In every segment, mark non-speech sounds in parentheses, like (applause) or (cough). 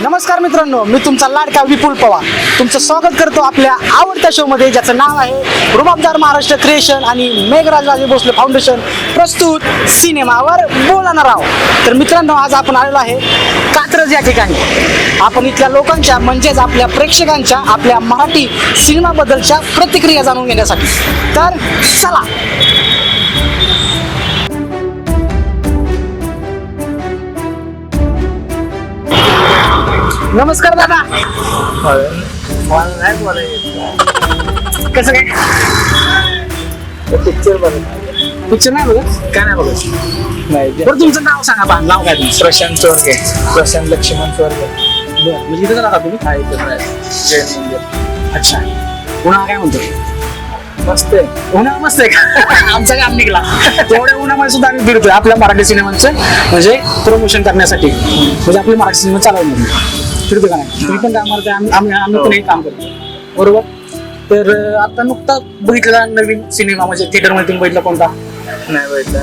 नमस्कार मित्रांनो मी तुमचा लाडका विपुल पवार. तुमचं स्वागत करतो आपल्या आवडत्या शोमध्ये ज्याचं नाव आहे रुबाबदार महाराष्ट्र क्रिएशन आणि मेघराज राजे भोसले फाउंडेशन प्रस्तुत सिनेमावर बोलणार आहोत. तर मित्रांनो आज आपण आलेलो आहे कात्रज या ठिकाणी. आपण इथल्या लोकांच्या म्हणजेच आपल्या प्रेक्षकांच्या आपल्या मराठी सिनेमाबद्दलच्या प्रतिक्रिया जाणून घेण्यासाठी. तर चला नमस्कार दादा. मला नाही बोलायचं कसं काय? पिक्चर बघत पिक्चर नाही बघत? काय नाही बघत. नाही बरं तुमचं नाव सांगा बा नाव काय तुमचं? प्रशांत चोरगे प्रशांत लक्ष्मण चोरगे बरं म्हणजे इथं राहता तुम्ही हा इथं जैन मंदिर. अच्छा. उन्हाळा काय म्हणतो मस्त आहे. उन्हाळा मस्त आहे का? (laughs) आमचा काम निघला. तेवढ्या उन्हामध्ये सुद्धा आम्ही फिरतोय. आपल्या मराठी सिनेमांचं म्हणजे प्रमोशन करण्यासाठी. म्हणजे आपले मराठी सिनेमा चालवणे फिरतो का नाही? तुम्ही पण काम करताय आम्ही आम्ही आम्ही पण हे. काम करतो. बरोबर? तर अं, आता नुकता बघितलेला नवीन सिनेमा म्हणजे थिएटरमध्ये तुम्ही बघितला कोणता? नाही बघितलं.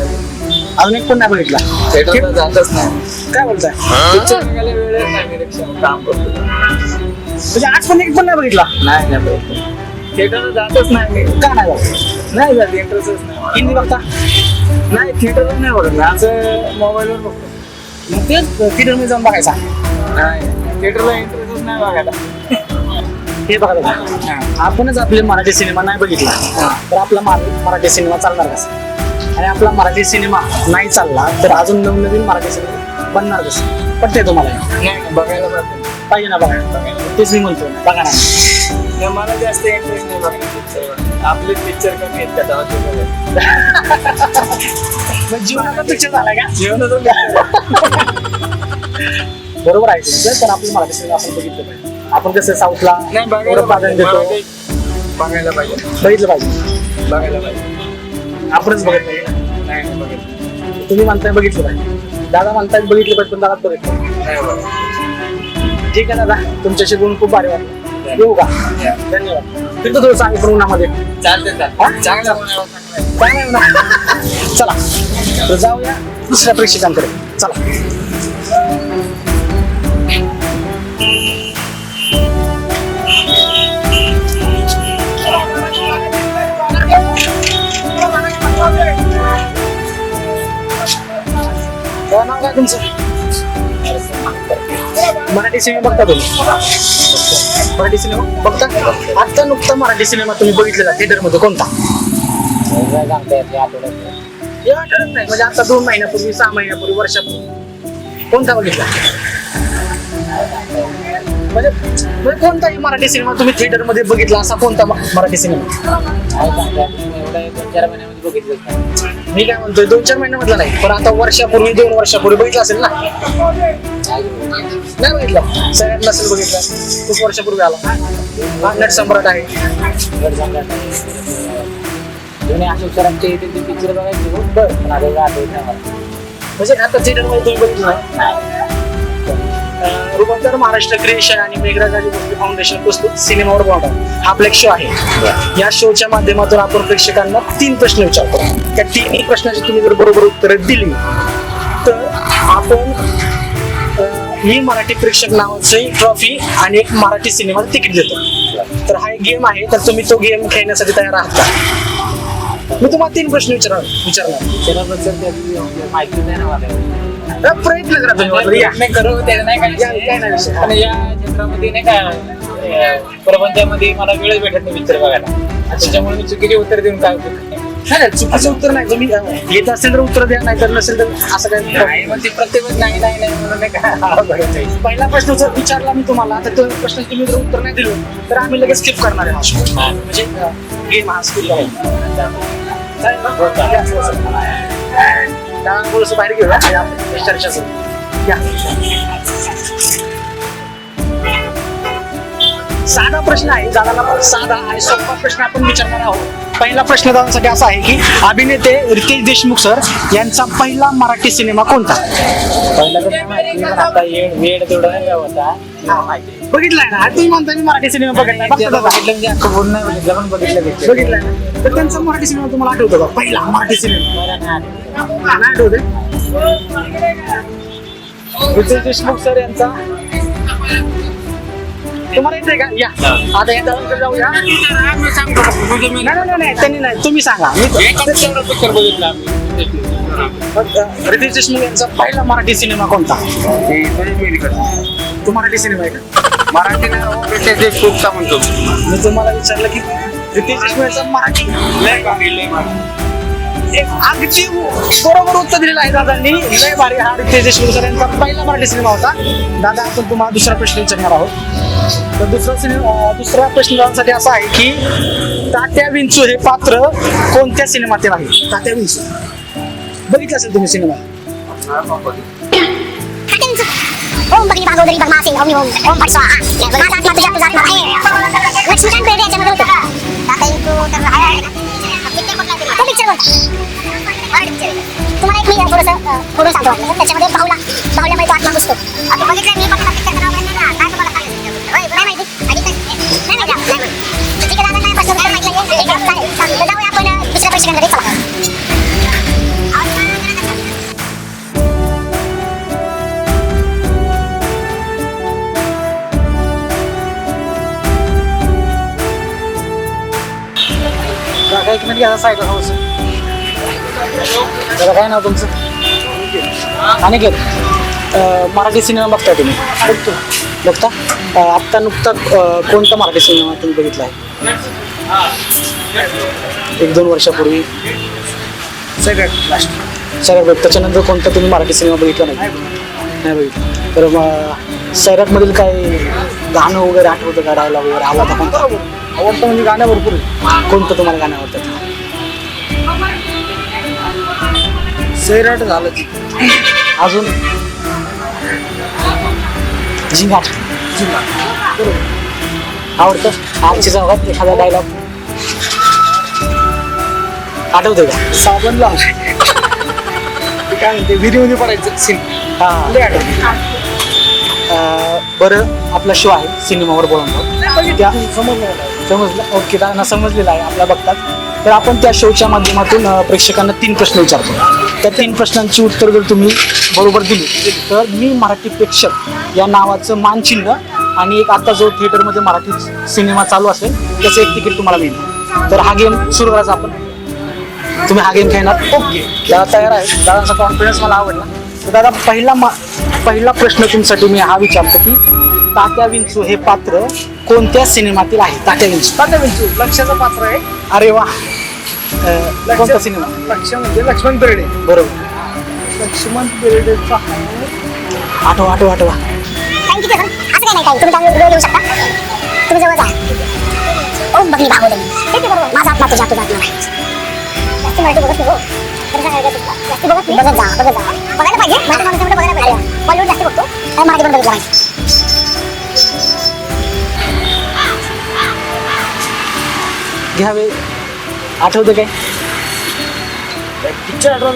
अजून एक पण नाही बघितला. थिएटरला जातच नाही. काय बोलताय? पिक्चर बघायला नाही मी काम करतो. म्हणजे आज पण एक पण नाही बघितला? नाही नाही बघितलं. थिएटरला जातच नाही मी. का नाही बघत नाही जात इंटरेस्टच नाही मला. हिंदी बघता? नाही थिएटरला नाही बघत मी. असं मोबाईलवर बघतो. मग तेच थिएटरमध्ये जाऊन बघायचा. नाही. थिएटरला इंटरेस्टच नाही बघायला. (laughs) हे बघा. आपणच आपले मराठी सिनेमा नाही बघितला. तर आपला मराठी सिनेमा चालणार कसा? आणि आपला मराठी सिनेमा नाही चालला तर अजून नवनवीन मराठी सिनेमा बनणार कसं? पटते तुम्हाला? नाही बघायला पाहिजे ना बघायला? तेच मी म्हणतो बघा ना. मला जास्त इंटरेस्ट नाही बघायला आपले पिक्चर कमी आहेत का (laughs) जीवनाचा पिक्चर झाला का? जीवनाचं. (laughs) बरोबर आहे तुमचं पण आपलं सिनेमा आपण बघितलं पाहिजे. आपण कसं साऊथला नाही बघायला एवढं प्राधान्य पाहिजे. देतो. बघायला पाहिजे. बघितलं पाहिजे. बघायला पाहिजे. आपणच बघत नाही नाही नाही बघितलं तुम्ही म्हणताय बघितलं पाहिजे. दादा म्हणताय बघितलं पाहिजे पण दादा बघितलं नाही. ठीक आहे दादा तुमच्याशी बोलून खूप भारी वाटलं. येऊ का? धन्यवाद. फिरतो थोडं सांग पण उन्हामध्ये. चालते चांगला चांगला आहे. (laughs) चला. तर जाऊया दुसऱ्या प्रेक्षकांकडे. चला. नाव तुमचं? मराठी सिनेमा बघता तुम्ही? मराठी सिनेमा बघता? आत्ता नुकता मराठी सिनेमा तुम्ही बघितलेला थिएटरमध्ये कोणता? या आठवड्यात नाही. म्हणजे आता दोन महिन्यापूर्वी सहा महिन्यापूर्वी वर्षापूर्वी. कोणता बघितला? म्हणजे म्हणजे कोणताही मराठी सिनेमा तुम्ही थिएटरमध्ये बघितला असा कोणता मराठी सिनेमा मी काय म्हणतोय दोन चार महिन्यामधला नाही पण आता वर्षापूर्वी दोन वर्षापूर्वी बघितलं असेल ना? नाही बघितलं. सगळ्यात नसेल बघितलं. खूप वर्षापूर्वी आला. नट सम्राट आहे. पिक्चर बघायचे. बरं पण आता आठवत नाही मला. म्हणजे आता थिएटरमध्ये तुम्ही बघितलं? नाही रूपांतर महाराष्ट्र क्रिएशन आणि मेघराजाजी भोसले फाउंडेशन पुस्तक सिनेमावर बनवतात हा आपला एक शो आहे. या शोच्या माध्यमातून आपण प्रेक्षकांना तीन प्रश्न विचारतो. त्या तिन्ही प्रश्नाची तुम्ही जर बरोबर उत्तरं दिली तर आपण ही मराठी प्रेक्षक नावाची ट्रॉफी आणि एक मराठी सिनेमाचं तिकीट देतो. तर हा एक गेम आहे तर तुम्ही तो गेम खेळण्यासाठी तयार आहात का? मी तुम्हाला तीन प्रश्न विचारणार. विचारणार माहिती नाही ना मला. प्रयत्न करा तुम्ही या. प्रयत्न करू त्याला नाही काय या, काय नाही विषय. पण या क्षेत्रामध्ये नाही का अं, प्रपंचामध्ये मला वेळ भेटत नाही पिक्चर बघायला त्याच्यामुळे मी चुकीचे उत्तर देऊन काय उपयोग नाही. नाही नाही, चुकीचं उत्तर नाही तुम्ही अं, येत असेल तर उत्तर द्या नाही तर नसेल तर असं काही नाही मग ते प्रत्येक वेळेस नाही नाही नाही म्हणून नाही का होतंय. पहिला प्रश्न जर विचारला मी तुम्हाला तर तो प्रश्न तुम्ही जर उत्तर नाही दिलं तर आम्ही लगेच स्किप करणार आहे हा show. म्हणजे गेम हा स्किप चालेल ना? या, असं, बाहेर घेऊया आणि आपण चर्चा करू. या. साधा प्रश्न आहे. दादाला साधा आणि सोपा प्रश्न आपण विचारणार आहोत. पहिला प्रश्न दादांसाठी असा आहे की अभिनेते रितेश देशमुख सर यांचा पहिला मराठी सिनेमा कोणता? बघितलाय ना? तुम्ही म्हणता मी मराठी सिनेमा बघितलाय. बघितलं म्हणजे बघितलाय तर त्यांचा मराठी सिनेमा तुम्हाला आठवतो का? पहिला मराठी सिनेमा. हा, आठवते. रितेश देशमुख सर यांचा? तुम्हाला येते का? या. आता या दादांकडे जाऊया. नाही नाही त्यांनी नाही. तुम्ही सांगा. पिक्चर बघितला रितेश देशमुख यांचा पहिला मराठी सिनेमा कोणता? तो मराठी सिनेमा आहे का? मराठी खूपचा म्हणतो मी. तुम्हाला विचारलं की रितेश देशमुख यांचा मराठी एक अगदी बरोबर उत्तर दिलेलं आहे दादांनी. लय भारी हा रितेश सर यांचा पहिला मराठी सिनेमा होता. दादा आपण तुम्हाला दुसरा प्रश्न विचारणार आहोत. तर दुसरा सिनेमा अं, दुसरा प्रश्न असा आहे की तात्या विंचू हे पात्र कोणत्या सिनेमातील आहे? तात्या विंचू. बघितलं असेल तुम्ही सिनेमा? ओम भगनी भागवदरी भगमासे ओम ओम ओम भट स्वाहा माझा आत्मा तुझ्या तुझा आत्मा आहे लक्ष्मीकांत बेर्डे याच्यामध्ये होतं आता एक तर तुम्हाला एक मी थोडंसं सांगतो वाटलं त्याच्यामध्ये बाहुला बाहुल्यामध्ये तो आत्मा घुसतो आता बघितलं मी पण नाव ना काय तुम्हाला सांगायचं नाही माहिती आधी नाही माहिती माहिती ठीक आहे दादा नाही प्रश्न उत्तर माहिती नाही चालेल चालेल तर जाऊया आपण दुसऱ्या प्रश्नाकडे चला एक मिनिट घ्या साईडला दादा काय नाव तुमचं? अनिकेत. मराठी सिनेमा बघताय तुम्ही? बघतो. बघता? आत्ता नुकताच कोणता मराठी सिनेमा तुम्ही बघितला आहे एक दोन वर्षापूर्वी. सगळ्यात लास्ट सगळ्यात बघ त्याच्यानंतर कोणता तुम्ही मराठी सिनेमा बघितला नाही? नाही बघितला. तर मग सैराटमधील काय गाणं वगैरे आठवतं का? डायलॉग वगैरे आवडतं कोणता? आवडतं म्हणजे गाणं भरपूर. कोणतं तुम्हाला गाणं आवडतं? सैराट झालं अजून झिंगाट बरोबर आवडतं? आजची चौघात एखादा डायलॉग आठवतंय का? साबण लाव काय म्हणते विहिरीमध्ये पडायचं सीन हा. बरं आपला शो आहे सिनेमावर बोलवतो त्या समजलं ओके त्यांना समजलेलं आहे आपल्या बघतात. तर आपण त्या शोच्या माध्यमातून प्रेक्षकांना तीन प्रश्न विचारतो. त्या तीन प्रश्नांची उत्तर जर तुम्ही बरोबर दिली तर मी मराठी प्रेक्षक या नावाचं मानचिन्ह आणि एक आता जो थिएटरमध्ये मराठी सिनेमा चालू असेल त्याचं एक तिकीट तुम्हाला मिळेल. तर हा गेम सुरू करायचा आपण. तुम्ही हा गेम खेळणार. ओके. दादा तयार आहे दादांचा कॉन्फिडन्स मला आवडला तर दादा पहिला मा पहिला प्रश्न तुमच्यासाठी मी हा विचारतो की तात्या विंचू हे पात्र कोणत्या सिनेमातील आहे? तात्या विंचू. तात्या विंचू लक्षाचं पात्र आहे. अरे वा. कोणता सिनेमा लक्ष म्हणजे लक्ष्मण बेर्डे. बरोबर. लक्ष्मण बेर्डेचा आठवा आठवा आठवा. काही किती असं काय नाही काही तुम्ही त्यावर वेळ देऊ शकता तुम्ही जवळ जा. ओम भगनी भागवदरी ठीक आहे बरोबर. माझा आत्मा तुझ्या तुझा आत्मा आहे जास्त मराठी बघत नाही हो. खरं सांगायचं तुला. जास्त बघत नाही? बघत जा बघत जा. बघायला पाहिजे. मराठी माणसामध्ये बघायला पाहिजे. बॉलिवूड जास्त बघतो. आणि मराठी पण बघितलं पाहिजे. घ्यावे. आठवतं काय? पिक्चर आठवण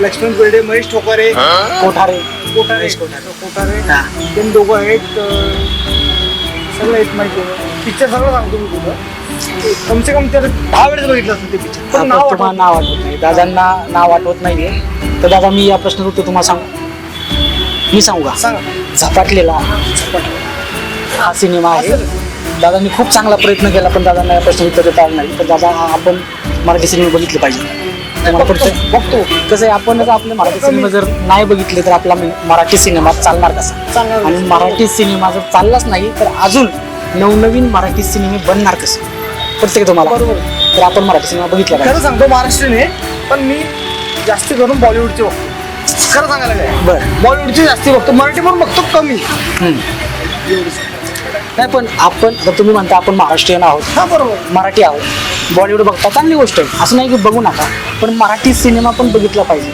लक्ष्मण बेर्डे महेश ठोकारे. कोठारे. कोठारे. कोठारे. कोठारे. ते दोघं आहेत सगळं आहेत माहिती आहे. पिक्चर सगळं सांगतो मी तुला. कमसे कम त्याला दहा वेळेस बघितलं असेल ते पिक्चर पण नाव तुम्हाला आठवत नाव आठवत नाही. दादांना नाव आठवत नाहीये. तर दादा मी या प्रश्नाचं उत्तर तुम्हाला सांगू. मी सांगू का? सांगा. झपाटलेला. हा सिनेमा आहे. दादांनी खूप चांगला प्रयत्न केला पण दादांना या प्रश्न उत्तर देता आलं नाही. तर दादा आपण मराठी सिनेमा बघितले पाहिजे. पडतं बघतो कसं आहे आपण जर आपले मराठी सिनेमा जर नाही बघितले तर आपला मराठी सिनेमा चालणार कसा? आणि मराठी सिनेमा जर चाललाच नाही तर अजून नवनवीन मराठी सिनेमे बनणार कसं? प्रत्येक तुम्हाला. बरोबर. तर आपण मराठी सिनेमा बघितला खरं सांगतो महाराष्ट्रीयन आहे पण मी जास्त करून बॉलिवूडचे बघतो. खरं सांगायला काय? बरं. बॉलिवूडचे जास्ती बघतो. मराठी पण बघतो कमी. नाही पण आपण जर तुम्ही म्हणता आपण महाराष्ट्रीयन आहोत हा बरोबर. मराठी आहोत. बॉलिवूड बघता चांगली गोष्ट आहे. असं नाही की बघू नका पण मराठी सिनेमा पण बघितला पाहिजे.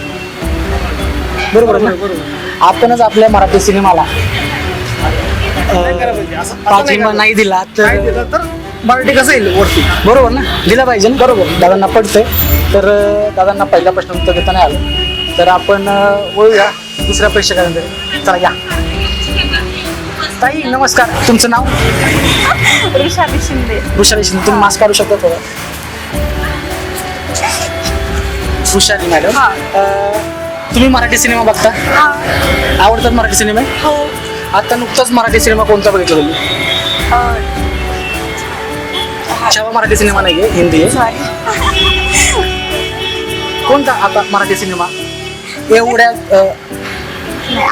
बरोबर आहे ना? बरोबर आपणच आपल्या मराठी सिनेमाला नाही करायला पाहिजे. असं- असं नाही पाठिंबा करायला नाही दिला तर दिलं तर मराठी कसं येईल वरती? बरोबर ना? दिला पाहिजे ना? बरोबर. दादांना पडतंय तर अं, दादांना पहिला प्रश्न उत्तर देता नाही आलं. तर आपण अं, वळूया दुसऱ्या प्रेक्षकांकडे. चला या. ताई नमस्कार. तुमचं नाव? वृषाली शिंदे. वृषाली शिंदे. तुम्ही मास्क काढू शकता थोडं. वृषाली मॅडम. हा. अं, तुम्ही मराठी सिनेमा बघता? हा. आवडतात मराठी सिनेमे? हो. आता नुकताच मराठी सिनेमा कोणता बघितला तुम्ही? छावा मराठी सिनेमा नाही आहे हिंदी आहे. कोणता आता मराठी सिनेमा? एवढ्या अ,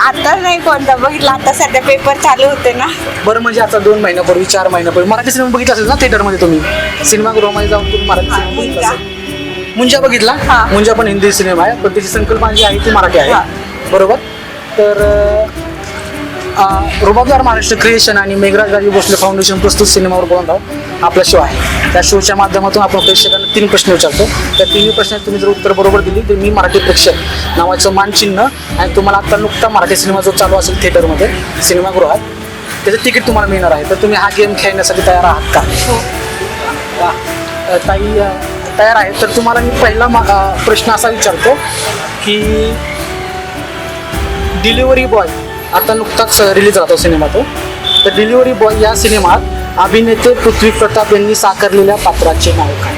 आता नाही कोणता बघितला आता सध्या पेपर चालू होते ना. बरं म्हणजे आता दोन महिन्यापूर्वी चार महिन्यापूर्वी. मराठी सिनेमा बघितला असेल ना थिएटरमध्ये तुम्ही? सिनेमागृहामध्ये जाऊन तुम्ही मराठी सिनेमा बघितला असेल. मुंजा बघितला? हा. मुंजा पण हिंदी सिनेमा आहे पण त्याची संकल्पना जी आहे ती मराठी आहे. बरोबर? तर अ, रुबाबदार महाराष्ट्र क्रिएशन आणि मेघराज राजे भोसले फाउंडेशन प्रस्तुत सिनेमावर बोलत आहोत. आपला शो आहे. त्या शोच्या माध्यमातून आपण प्रेक्षकांना तीन प्रश्न विचारतो. त्या तिन्ही प्रश्नात तुम्ही जर उत्तर बरोबर दिली तर मी मराठी प्रेक्षक नावाचं मानचिन्ह आणि तुम्हाला आता नुकता मराठी सिनेमा जो चालू असेल थिएटरमध्ये सिनेमागृहात त्याचं तिकीट तुम्हाला मिळणार आहे. तर तुम्ही हा गेम खेळण्यासाठी तयार आहात का. अ, ताई तयार आहे. तर तुम्हाला मी पहिला प्रश्न असा विचारतो की डिलिव्हरी बॉय आता नुकताच रिलीज राहतो सिनेमा तो. तर डिलिव्हरी बॉय या सिनेमात अभिनेते पृथ्वी प्रताप यांनी साकारलेल्या पात्राचे नाव काय?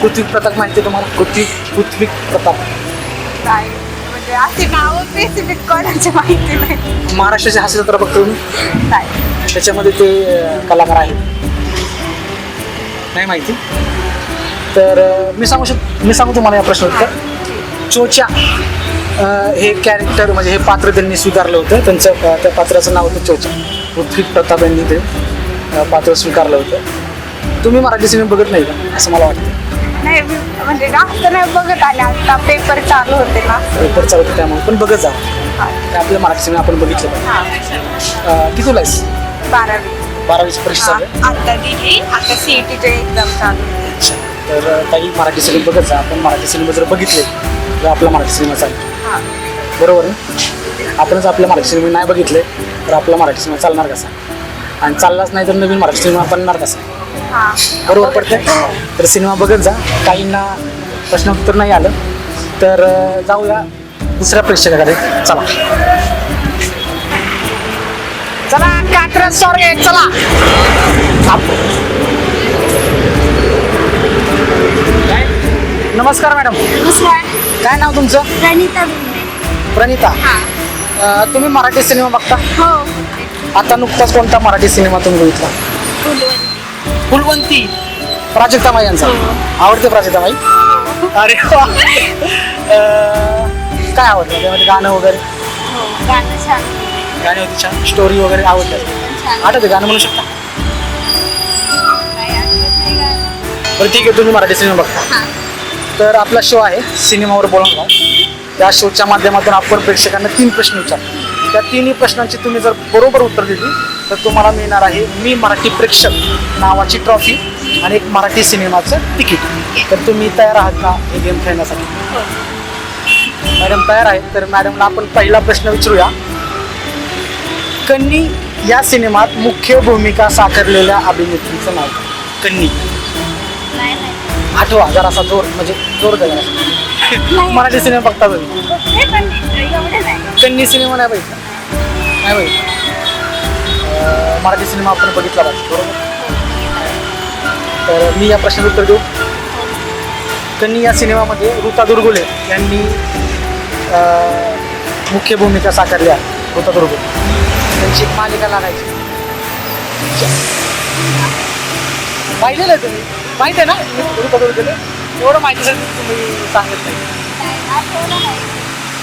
पृथ्वी प्रताप माहिती आहे तुम्हाला? पृथ्वी पृथ्वी प्रताप. नाही म्हणजे असे नाव स्पेसिफिक कोणाचे माहिती नाही. महाराष्ट्राचे हास्य जत्रा बघतो तुम्ही? नाही. त्याच्यामध्ये ते कलाकार आहेत. नाही माहिती? तर मी सांगू शक मी सांगू तुम्हाला या प्रश्न उत्तर. चोच्या. हे कॅरेक्टर म्हणजे हे पात्र त्यांनी स्वीकारलं होतं. त्यांचं त्या पात्राचं नाव होतं चोचा पृथ्वी प्रताप यांनी ते पात्र स्वीकारलं होतं. तुम्ही मराठी सिनेमा बघत नाही का? असं मला वाटतं. नाही म्हणजे जास्त नाही बघत आले. आता पेपर चालू होते ना. पेपर चालतं त्यामुळे. पण बघत जा. हा. आपल्या मराठी सिनेमा आपण बघितलं किती लाईस बारावी. बारावीची परीक्षा चालू? आता दिली. आता सीईटीचे एक्झाम चालू होते. तर काही मराठी सिनेमा बघत जा. आपण मराठी सिनेमा जर बघितले तर आपला मराठी सिनेमा चालेल हा बरोबर आहे. आपणच आपल्या मराठी सिनेमा नाही बघितले तर आपला मराठी सिनेमा चालणार कसा? आणि चाललाच नाही तर नवीन मराठी सिनेमा बनणार कसा? हा. बरोबर पडते तर सिनेमा बघत जा. काहींना प्रश्नोत्तर नाही आलं तर जाऊया दुसऱ्या प्रेक्षकाकडे. चला. चला कात्रज सॉरी चला? नमस्कार मॅडम. काय नाव तुमचं? प्रणिता प्रणिता. हा. अ, तुम्ही मराठी सिनेमा बघता? हो. आता नुकताच कोणता मराठी सिनेमा तुम्ही बघितला? फुलवंती. प्राजक्तामाई यांचा. आवडते प्राजक्तामाई अरे वा. अं, काय आवडतं? त्यामध्ये गाणं वगैरे? हो गाणं छान. गाणी होती छान. स्टोरी वगैरे आवडतात छान. आठवते गाणं म्हणू शकता? काय आठवत नाही गाणं. बरं ठीक आहे. तुम्ही मराठी सिनेमा बघता. हा. तर आपला शो आहे सिनेमावर बोलणार त्या शोच्या माध्यमातून आपण प्रेक्षकांना तीन प्रश्न विचारतो. त्या तिन्ही प्रश्नांची तुम्ही जर बरोबर उत्तर दिली तर तुम्हाला मिळणार आहे मी मराठी प्रेक्षक नावाची ट्रॉफी आणि एक मराठी सिनेमाचं तिकीट. तर तुम्ही तयार आहात का हे गेम खेळण्यासाठी? मॅडम तयार आहेत तर मॅडमला आपण पहिला प्रश्न विचारूया. कन्नी या सिनेमात मुख्य भूमिका साकारलेल्या अभिनेत्रीचं नाव? कन्नी. आठवा जरासा जोर म्हणजे जोर जरासा. मराठी सिनेमा बघता तुम्ही. कन्नी सिनेमा नाही बघितला. नाही बघितला. मराठी सिनेमा आपण बघितला पाहिजे बरोबर? तर मी या प्रश्नाचं उत्तर देऊ. कन्नी या सिनेमामध्ये ऋता दुर्गुले यांनी मुख्य भूमिका साकारली आहे. ऋता दुर्गुले. त्यांची मालिका लागायची. पाहिलेलं आहे तुम्ही? माहिती आहे ना? ऋता दुर्गुले एवढं माहितीसाठी तुम्ही सांगत नाही.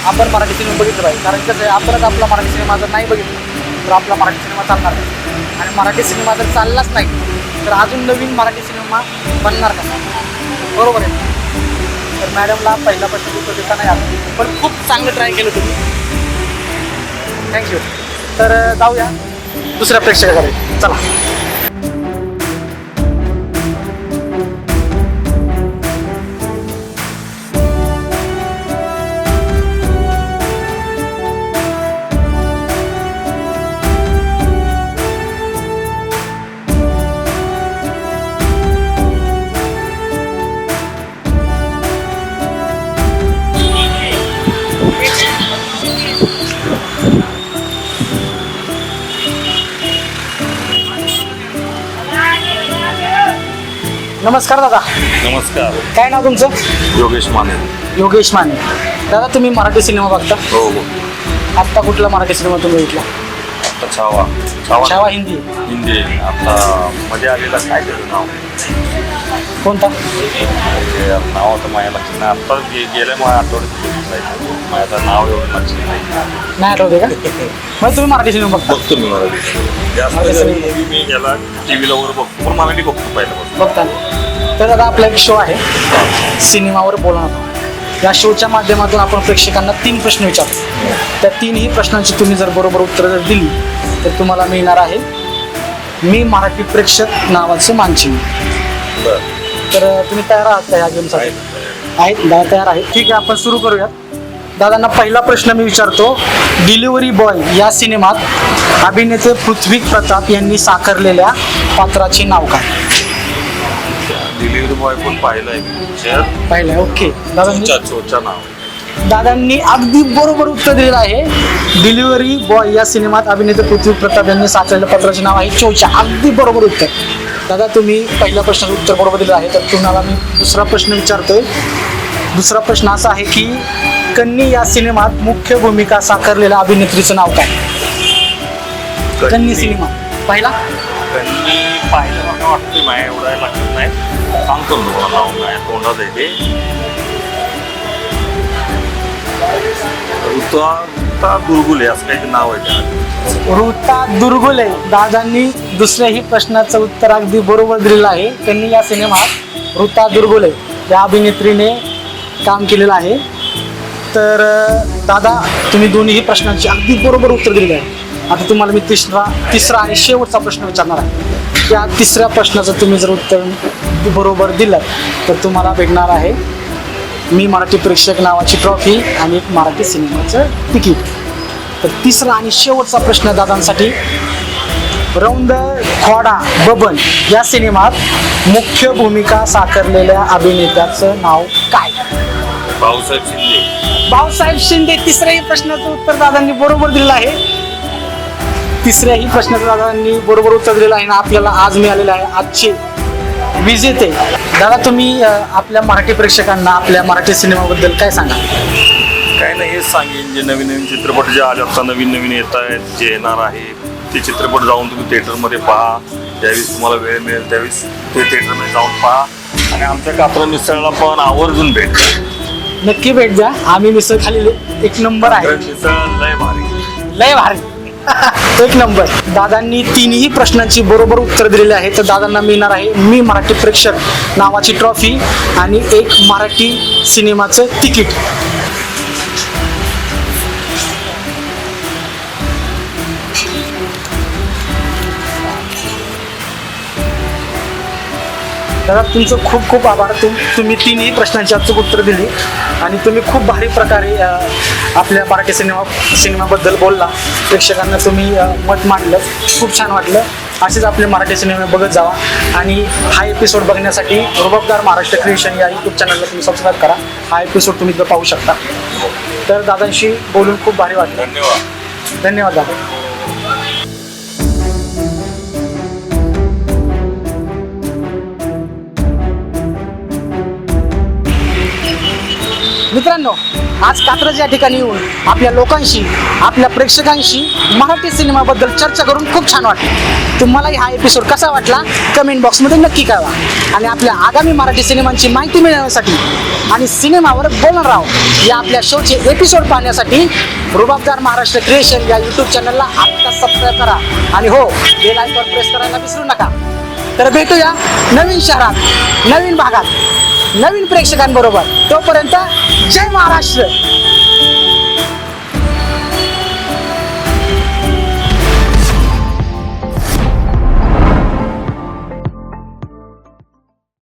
आपण मराठी सिनेमा बघितलं पाहिजे. कारण कसं आहे आपणच आपला मराठी सिनेमा जर नाही बघितला तर आपला मराठी सिनेमा चालणार नाही. आणि मराठी सिनेमा जर चाललाच नाही तर अजून नवीन मराठी सिनेमा बनणार कसा बरोबर आहे. तर मॅडमला पहिला प्रश्न उत्तर देता नाही आलं पण खूप चांगलं ट्राय केलं तुम्ही. थँक्यू तर जाऊया. दुसऱ्या प्रेक्षकाकडे. चला. नमस्कार दादा. नमस्कार. काय नाव तुमचं? योगेश माने. योगेश माने. दादा तुम्ही मराठी सिनेमा बघता? हो हो. आत्ता कुठला मराठी सिनेमा तुम्ही बघितला? आता छावा. छावा छावा हिंदी. हिंदी. आता मध्ये आलेला काय त्याचं नाव? कोणता? ते नाव आता माझ्या लक्षात नाही. आत्ता गे गेल्या माझ्या आठवड्यात माझ्या नाव एवढं लक्षात नाही. नाही आठवते का? मग तुम्ही मराठी सिनेमा बघता. बघतो मी मराठी जास्त मराठी करून सिनेमा. movie मी याला टी व्हीला वर बघतो. पण मराठी बघतो पहिल्यापासून बघता? तर आता आपला एक शो आहे. सिनेमावर बोलणार या शोच्या माध्यमातून आपण प्रेक्षकांना तीन प्रश्न विचारतो. त्या तीनही प्रश्नांची तुम्ही जर बरोबर उत्तरं जर दिली तर तुम्हाला मिळणार आहे मी मराठी प्रेक्षक नावाचं मानचिन्ह. तर तुम्ही तयार आहात का ह्या गेमसाठी? आहेत. दादा तयार आहेत. ठीक आहे आपण सुरू करूयात. दादांना पहिला प्रश्न मी विचारतो. डिलिव्हरी बॉय या सिनेमात अभिनेते पृथ्वी प्रताप यांनी साकारलेल्या पात्राचे नाव काय? डिलिव्हरी बॉय पण पाहिलंय. Picture okay. दादांनी चोचा नाव. दादांनी अगदी बरोबर उत्तर दिलेलं आहे. डिलिव्हरी बॉय या सिनेमात अभिनेते पृथ्वी प्रताप यांनी साकारलेल्या पात्राचे नाव आहे चौच्या अगदी बरोबर उत्तर. दादा तुम्ही पहिल्या प्रश्नाचं उत्तर बरोबर दिलं आहे तर तुम्हाला मी दुसरा प्रश्न विचारतोय. दुसरा प्रश्न असा आहे की कन्नी या सिनेमात मुख्य भूमिका साकारलेल्या अभिनेत्रीचं नाव काय? कन्नी सिनेमा. पाहिला? त्यांनी पाहिलं मला वाटतं माझ्या एवढा लक्षात नाही. सांगतो ना तुम्हाला नाव नाही तोंडात आहे ते. ऋता ऋता दुर्गुले असं काही नाव आहे त्या ऋता दुर्गुले. दादांनी दुसऱ्याही प्रश्नाचं उत्तर अगदी बरोबर दिलेलं आहे. त्यांनी या सिनेमात ऋता दुर्गुले या अभिनेत्रीने काम केलेलं आहे. तर दादा तुम्ही दोन्ही प्रश्नांची अगदी बरोबर उत्तर दिलेलं आहे. आता तुम्हाला मी तिसरा तिसरा आणि शेवटचा प्रश्न विचारणार आहे. त्या तिसऱ्या प्रश्नाचं तुम्ही जर उत्तर बरोबर दिलं तर तुम्हाला भेटणार आहे. मी मराठी प्रेक्षक नावाची ट्रॉफी आणि एक मराठी सिनेमाचं तिकीट. तर तिसरा आणि शेवटचा प्रश्न दादांसाठी. रौंद खोडा बबन या सिनेमात मुख्य भूमिका साकारलेल्या अभिनेत्याचं नाव काय? भाऊसाहेब शिंदे. भाऊसाहेब शिंदे तिसऱ्याही प्रश्नाचं उत्तर दादांनी बरोबर दिलेलं आहे. तिसऱ्याही प्रश्नाचं दादांनी बरोबर उत्तर दिलेलं आहे ना आपल्याला आज मिळालेलं आहे आजचे विजेते. दादा तुम्ही आपल्या मराठी प्रेक्षकांना आपल्या मराठी सिनेमाबद्दल काय सांगा? काय नाही हेच सांगेन. जे नवीन नवीन चित्रपट जे आले आता नवीन नवीन येत आहेत जे येणार आहे ते चित्रपट जाऊन तुम्ही थिएटरमध्ये पहा. ज्यावेळेस तुम्हाला वेळ मिळेल त्यावेळेस ते थिएटरमध्ये जाऊन पहा. आणि आमच्या कात्र मिसळला पण आवर्जून भेट. नक्की भेट द्या. आम्ही मिसळ खाली एक नंबर आहे. मिसळ लय भारी. लय भारी. एक नंबर. दादांनी तीनही प्रश्नांची बरोबर उत्तर दिलेली आहे तर दादांना मिळणार आहे मी मराठी प्रेक्षक नावाची ट्रॉफी आणि एक मराठी सिनेमाचं तिकीट. दादा तुमचं खूप खूप आभार. तुम तुम्ही तिन्ही प्रश्नांची अचूक उत्तर दिली. आणि तुम्ही खूप भारी प्रकारे आपल्या मराठी सिनेमा सिनेमाबद्दल बोलला. प्रेक्षकांना तुम्ही मत मांडलं. खूप छान वाटलं. असेच आपले मराठी सिनेमे बघत जावा. आणि हा एपिसोड बघण्यासाठी रुबाबदार महाराष्ट्र क्रिएशन या यूट्यूब चॅनलला तुम्ही सबस्क्राईब करा. हा एपिसोड तुम्ही इथं पाहू शकता. तर दादांशी बोलून खूप भारी वाटलं. धन्यवाद. धन्यवाद दादा. मित्रांनो आज कात्रज या ठिकाणी येऊन आपल्या लोकांशी आपल्या प्रेक्षकांशी मराठी सिनेमाबद्दल चर्चा करून खूप छान वाटलं. तुम्हालाही हा एपिसोड कसा वाटला? कमेंट बॉक्समध्ये नक्की कळवा. आणि आपल्या आगामी मराठी सिनेमांची माहिती मिळवण्यासाठी आणि सिनेमावर बोलणार राव या आपल्या शोचे एपिसोड पाहण्यासाठी रुबाबदार महाराष्ट्र क्रिएशन या यूट्यूब चॅनलला आत्ता सबस्क्राईब करा. आणि हो बेल आयकॉन प्रेस करायला विसरू नका. तर भेटूया नवीन शहरात नवीन भागात. नवीन प्रेक्षकांबरोबर. तोपर्यंत जय महाराष्ट्र.